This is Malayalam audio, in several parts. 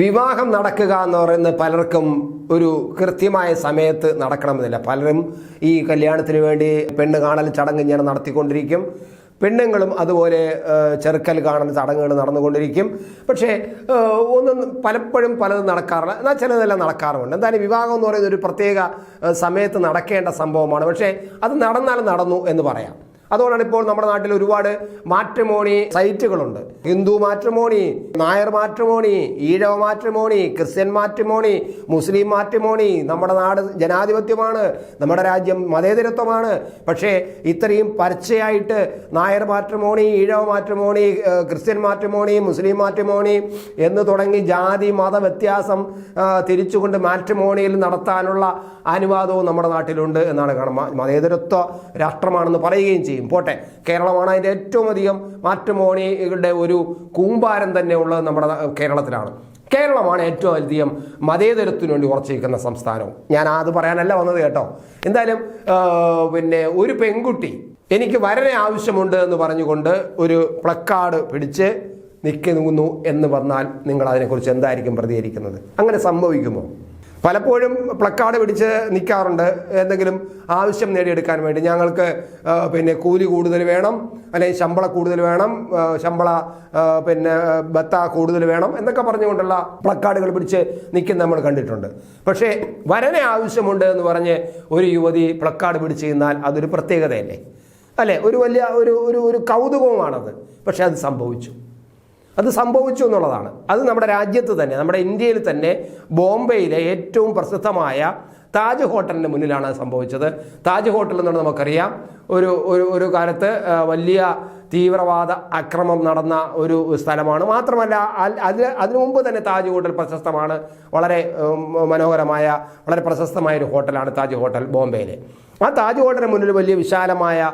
വിവാഹം നടക്കുക എന്ന് പറയുന്നത് പലർക്കും ഒരു കൃത്യമായ സമയത്ത് നടക്കണമെന്നില്ല. പലരും ഈ കല്യാണത്തിന് വേണ്ടി പെണ്ണ് കാണൽ ചടങ്ങ് ഇങ്ങനെ നടത്തിക്കൊണ്ടിരിക്കും. പെണ്ണുങ്ങളും അതുപോലെ ചെറുക്കൽ കാണുന്ന ചടങ്ങുകൾ നടന്നുകൊണ്ടിരിക്കും. പക്ഷേ ഒന്നും പലപ്പോഴും പലതും നടക്കാറില്ല. എന്നാൽ ചിലതെല്ലാം നടക്കാറുമുണ്ട്. എന്തായാലും വിവാഹം എന്ന് പറയുന്നത് ഒരു പ്രത്യേക സമയത്ത് നടക്കേണ്ട സംഭവമാണ്. പക്ഷേ അത് നടന്നാൽ നടന്നു എന്ന് പറയാം. അതുകൊണ്ടാണ് ഇപ്പോൾ നമ്മുടെ നാട്ടിൽ ഒരുപാട് matrimony സൈറ്റുകളുണ്ട്. Hindu matrimony Nair matrimony Ezhava matrimony Christian matrimony Muslim matrimony നമ്മുടെ നാട് ജനാധിപത്യമാണ് നമ്മുടെ രാജ്യം മതേതരത്വമാണ്. പക്ഷേ ഇത്രയും പരച്ചയായിട്ട് Nair matrimony Ezhava matrimony Christian matrimony Muslim matrimony എന്ന് തുടങ്ങി ജാതി മത വ്യത്യാസം തിരിച്ചുകൊണ്ട് മാട്രിമോണിയിൽ നടത്താനുള്ള അനുവാദവും നമ്മുടെ നാട്ടിലുണ്ട് എന്നാണ് കാണുന്നത് മതേതരത്വ രാഷ്ട്രമാണെന്ന് പറയുകയും ചെയ്യും. പോട്ടെ കേരളമാണ് അതിന്റെ ഏറ്റവും അധികം മാട്രിമോണികളുടെ ഒരു കൂമ്പാരം തന്നെ ഉള്ളത് നമ്മുടെ കേരളത്തിലാണ്. കേരളമാണ് ഏറ്റവും അധികം മതേതരത്തിനു വേണ്ടി ഉറച്ചിരിക്കുന്ന സംസ്ഥാനവും. ഞാൻ അത് പറയാനല്ല വന്നത് കേട്ടോ. എന്തായാലും പിന്നെ ഒരു പെൺകുട്ടി എനിക്ക് വരനെ ആവശ്യമുണ്ട് എന്ന് പറഞ്ഞുകൊണ്ട് ഒരു പ്ലക്കാർഡ് പിടിച്ച് നിൽക്കുന്നു എന്ന് വന്നാൽ നിങ്ങൾ അതിനെക്കുറിച്ച് എന്തായിരിക്കും പ്രതികരിക്കുന്നത്? അങ്ങനെ സംഭവിക്കുമോ? പലപ്പോഴും പ്ലക്കാർഡ് പിടിച്ച് നിൽക്കാറുണ്ട് എന്തെങ്കിലും ആവശ്യം നേടിയെടുക്കാൻ വേണ്ടി. ഞങ്ങൾക്ക് പിന്നെ കൂലി കൂടുതൽ വേണം അല്ലെങ്കിൽ ശമ്പള കൂടുതൽ വേണം ശമ്പള പിന്നെ ബത്ത കൂടുതൽ വേണം എന്നൊക്കെ പറഞ്ഞുകൊണ്ടുള്ള പ്ലക്കാർഡുകൾ പിടിച്ച് നിൽക്കുന്ന നമ്മൾ കണ്ടിട്ടുണ്ട്. പക്ഷേ വരനെ ആവശ്യമുണ്ട് എന്ന് പറഞ്ഞ് ഒരു യുവതി പ്ലക്കാർഡ് പിടിച്ച് നിന്നാൽ അതൊരു പ്രത്യേകതയല്ലേ? അല്ലേ? ഒരു വലിയ ഒരു ഒരു ഒരു കൗതുകവുമാണത്. പക്ഷേ അത് സംഭവിച്ചു. അത് സംഭവിച്ചു എന്നുള്ളതാണ്. അത് നമ്മുടെ രാജ്യത്ത് തന്നെ നമ്മുടെ ഇന്ത്യയിൽ തന്നെ ബോംബെയിലെ ഏറ്റവും പ്രസിദ്ധമായ താജ് ഹോട്ടലിന്റെ മുന്നിലാണ് അത് സംഭവിച്ചത്. താജ് ഹോട്ടൽ എന്നുള്ളത് നമുക്കറിയാം. ഒരു ഒരു ഒരു കാലത്ത് വലിയ തീവ്രവാദ അക്രമം നടന്ന ഒരു സ്ഥലമാണ്. മാത്രമല്ല അതിന് അതിനു മുമ്പ് തന്നെ താജ് ഹോട്ടൽ പ്രശസ്തമാണ്. വളരെ മനോഹരമായ വളരെ പ്രശസ്തമായ ഒരു ഹോട്ടലാണ് താജ് ഹോട്ടൽ ബോംബെയിലെ. ആ താജ് ഹോട്ടലിന് മുന്നിൽ വലിയ വിശാലമായ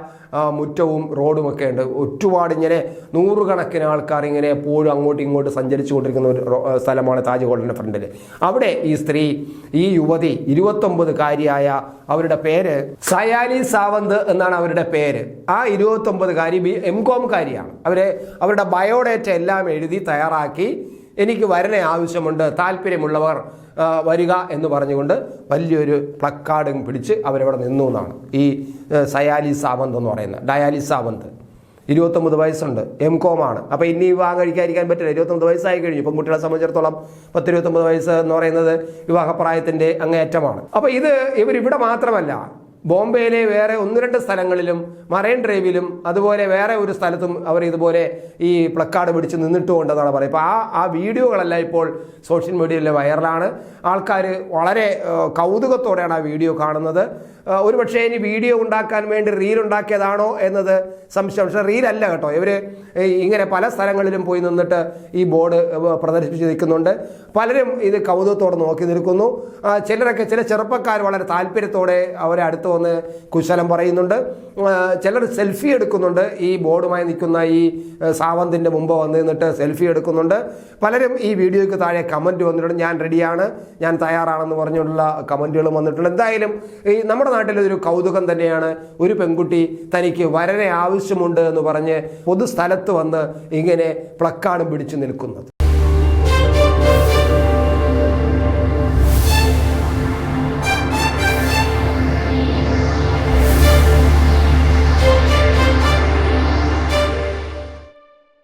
മുറ്റവും റോഡും ഒക്കെ ഉണ്ട്. ഒരുപാട് ഇങ്ങനെ നൂറുകണക്കിന് ആൾക്കാർ ഇങ്ങനെ എപ്പോഴും അങ്ങോട്ടും ഇങ്ങോട്ടും സഞ്ചരിച്ചു കൊണ്ടിരിക്കുന്ന ഒരു സ്ഥലമാണ് താജ് ഹോട്ടലിന്റെ ഫ്രണ്ടിൽ അവിടെ ഈ സ്ത്രീ ഈ യുവതി ഇരുപത്തൊമ്പതുകാരിയായ അവരുടെ പേര് സയാലി സാവന്ത് എന്നാണ് അവരുടെ പേര്. ആ ഇരുപത്തൊമ്പതുകാരി ബി എം കോംകാരിയാണ് അവരെ അവരുടെ ബയോഡേറ്റ എല്ലാം എഴുതി തയ്യാറാക്കി എനിക്ക് വരനെ ആവശ്യമുണ്ട് താല്പര്യമുള്ളവർ വരിക എന്ന് പറഞ്ഞുകൊണ്ട് വലിയൊരു പ്ലക്കാർഡും പിടിച്ച് അവരവിടെ നിന്നു എന്നാണ്. ഈ സയാലി സാവന്ത് എന്ന് പറയുന്നത് ഡയാലി സാവന്ത്. ഇരുപത്തൊമ്പത് വയസ്സുണ്ട് എം കോമാണ് അപ്പോൾ ഇനി വിവാഹം കഴിക്കാതിരിക്കാൻ പറ്റില്ല. ഇരുപത്തൊമ്പത് വയസ്സായി കഴിഞ്ഞു. ഇപ്പം കുട്ടികളെ സംബന്ധിച്ചിടത്തോളം പത്ത് ഇരുപത്തൊമ്പത് വയസ്സ് എന്ന് പറയുന്നത് വിവാഹപ്രായത്തിന്റെ അങ്ങേയറ്റമാണ്. അപ്പോൾ ഇത് ഇവരിവിടെ മാത്രമല്ല ബോംബെയിലെ വേറെ ഒന്ന് രണ്ട് സ്ഥലങ്ങളിലും മറൈൻ ഡ്രൈവിലും അതുപോലെ വേറെ ഒരു സ്ഥലത്തും അവർ ഇതുപോലെ ഈ പ്ലക്കാർഡ് പിടിച്ച് നിന്നിട്ടുണ്ടെന്നാണ് പറയുന്നത്. അപ്പോൾ ആ ആ വീഡിയോകളെല്ലാം ഇപ്പോൾ സോഷ്യൽ മീഡിയയിൽ വൈറലാണ്. ആൾക്കാർ വളരെ കൗതുകത്തോടെയാണ് ആ വീഡിയോ കാണുന്നത്. ഏഹ്, ഒരു പക്ഷേ ഇനി വീഡിയോ ഉണ്ടാക്കാൻ വേണ്ടി റീൽ ഉണ്ടാക്കിയതാണോ എന്നത് സംശയം. പക്ഷേ റീലല്ല കേട്ടോ. ഇവർ ഇങ്ങനെ പല സ്ഥലങ്ങളിലും പോയി നിന്നിട്ട് ഈ ബോർഡ് പ്രദർശിപ്പിച്ച് നിൽക്കുന്നുണ്ട്. പലരും ഇത് കൗതുകത്തോടെ നോക്കി നിൽക്കുന്നു. ചിലരൊക്കെ ചില ചെറുപ്പക്കാർ വളരെ താല്പര്യത്തോടെ അവരെ അടുത്ത് വന്ന് കുശലം പറയുന്നുണ്ട്. ചിലർ സെൽഫി എടുക്കുന്നുണ്ട്. ഈ ബോർഡുമായി നിൽക്കുന്ന ഈ സാവന്തിന്റെ മുമ്പ് വന്ന് നിന്നിട്ട് സെൽഫി എടുക്കുന്നുണ്ട്. പലരും ഈ വീഡിയോയ്ക്ക് താഴെ കമന്റ് വന്നിട്ടുണ്ട്. ഞാൻ റെഡിയാണ് ഞാൻ തയ്യാറാണെന്ന് പറഞ്ഞുള്ള കമന്റുകളും വന്നിട്ടുണ്ട്. എന്തായാലും ഈ നമ്മുടെ നാട്ടിലൊരു കൗതുകം തന്നെയാണ്. ഒരു പെൺകുട്ടി തനിക്ക് വരനെ ആവശ്യമുണ്ട് എന്ന് പറഞ്ഞ് പൊതുസ്ഥലത്ത് വന്ന് ഇങ്ങനെ പ്ലക്കാർഡും പിടിച്ചു നിൽക്കുന്നത്.